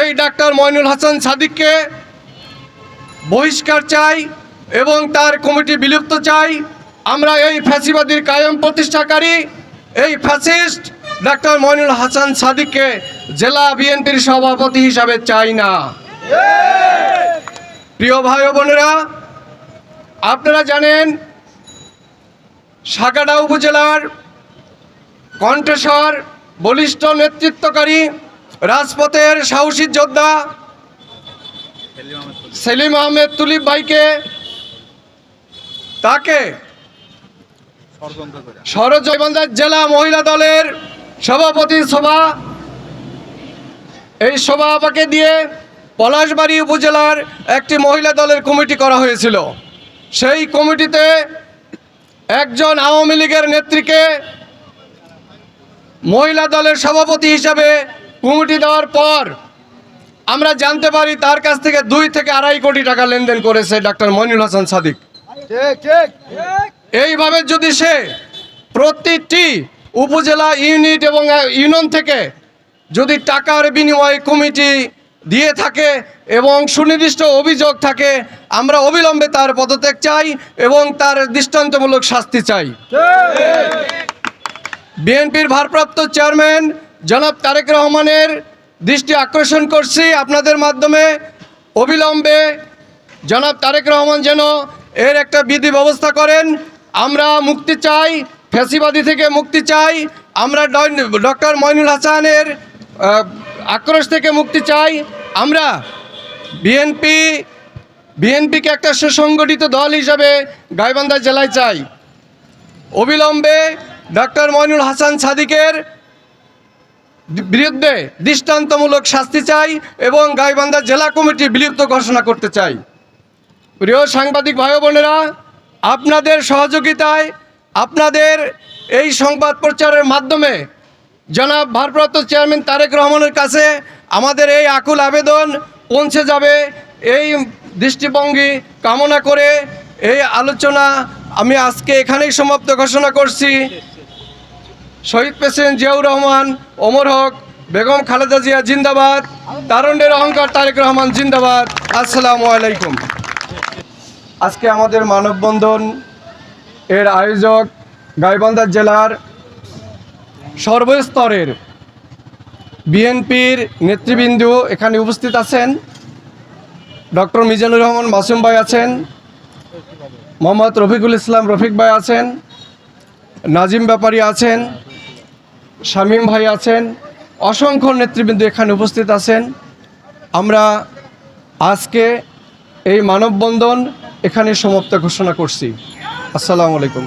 এই ডাক্তার ময়নুল হাসান সাদিককে বহিষ্কার চাই এবং তার কমিটি বিলুপ্ত চাই। আমরা এই ফ্যাসিবাদীর কায়েম প্রতিষ্ঠাকারী, এই ফ্যাসিস্ট ডাক্তার ময়নুল হাসান সাদিককে জেলা বিএনপির সভাপতি হিসাবে চাই না। প্রিয় ভাই বোনেরা, আপনারা জানেন, সাগাডা উপজেলার কণ্ঠস্বর বলিষ্ঠ নেতৃত্বকারী রাজপথের সাহসী যোদ্ধা সেলিম আহমেদ তুলিপ ভাইকে তাকে সরজয়বান্ধার জেলা মহিলা দলের সভাপতি সভা, এই সভাপাকে দিয়ে পলাশবাড়ি উপজেলার একটি মহিলা দলের কমিটি করা হয়েছিল। সেই কমিটিতে একজন আওয়ামী লীগের নেত্রীকে মহিলা দলের সভাপতি হিসাবে কমিটি দেওয়ার পর আমরা জানতে পারি তার কাছ থেকে দুই থেকে আড়াই কোটি টাকা লেনদেন করেছে ডাক্তার মইনুল হাসান সাদিক। এইভাবে যদি সে প্রতিটি উপজেলা ইউনিট এবং ইউনিয়ন থেকে যদি টাকার বিনিময়ে কমিটি দিয়ে থাকে এবং সুনির্দিষ্ট অভিযোগ থাকে আমরা অবিলম্বে তার পদত্যাগ চাই এবং তার দৃষ্টান্তমূলক শাস্তি চাই। বিএনপির ভারপ্রাপ্ত চেয়ারম্যান জনাব তারেক রহমানের দৃষ্টি আকর্ষণ করছি আপনাদের মাধ্যমে। অবিলম্বে জনাব তারেক রহমান যেন এর একটা বিধি ব্যবস্থা করেন। আমরা মুক্তি চাই, ফ্যাসিবাদী থেকে মুক্তি চাই। আমরা ডক্টর মইনুল হাসানের আক্রোশ থেকে মুক্তি চাই। আমরা বিএনপি, বিএনপিকে একটা সুসংগঠিত দল হিসাবে গাইবান্ধা জেলায় চাই। অবিলম্বে ডক্টর মইনুল হাসান সাদিকের বিরুদ্ধে দৃষ্টান্তমূলক শাস্তি চাই এবং গাইবান্ধা জেলা কমিটি বিলুপ্ত ঘোষণা করতে চাই। প্রিয় সাংবাদিক ভাই বোনেরা, আপনাদের সহযোগিতায় আপনাদের এই সংবাদ প্রচারের মাধ্যমে জনাব ভারপ্রাপ্ত চেয়ারম্যান তারেক রহমানের কাছে আমাদের এই আকুল আবেদন পৌঁছে যাবে। এই দৃষ্টিভঙ্গি কামনা করে এই আলোচনা আমি আজকে এখানেই সমাপ্ত ঘোষণা করছি। শহীদ প্রেসিডেন্ট জিয়াউর রহমান, ওমর হক, বেগম খালেদা জিয়া জিন্দাবাদ তারুণ্যের অহংকার তারেক রহমান জিন্দাবাদ। আসসালামু আলাইকুম। আজকে আমাদের মানববন্ধন এর আয়োজক গাইবান্ধা জেলার সর্বস্তরের বিএনপির নেতৃবৃন্দ এখানে উপস্থিত আছেন। ডক্টর মিজানুর রহমান মাসুম ভাই আছেন, মোহাম্মদ রফিকুল ইসলাম রফিক ভাই আছেন, নাজিম ব্যাপারী আছেন শামীম ভাই আছেন, অসংখ্য নেতৃবৃন্দ এখানে উপস্থিত আছেন। আমরা আজকে এই মানববন্ধন এখানে সমাপ্ত ঘোষণা করছি। আসসালামু আলাইকুম।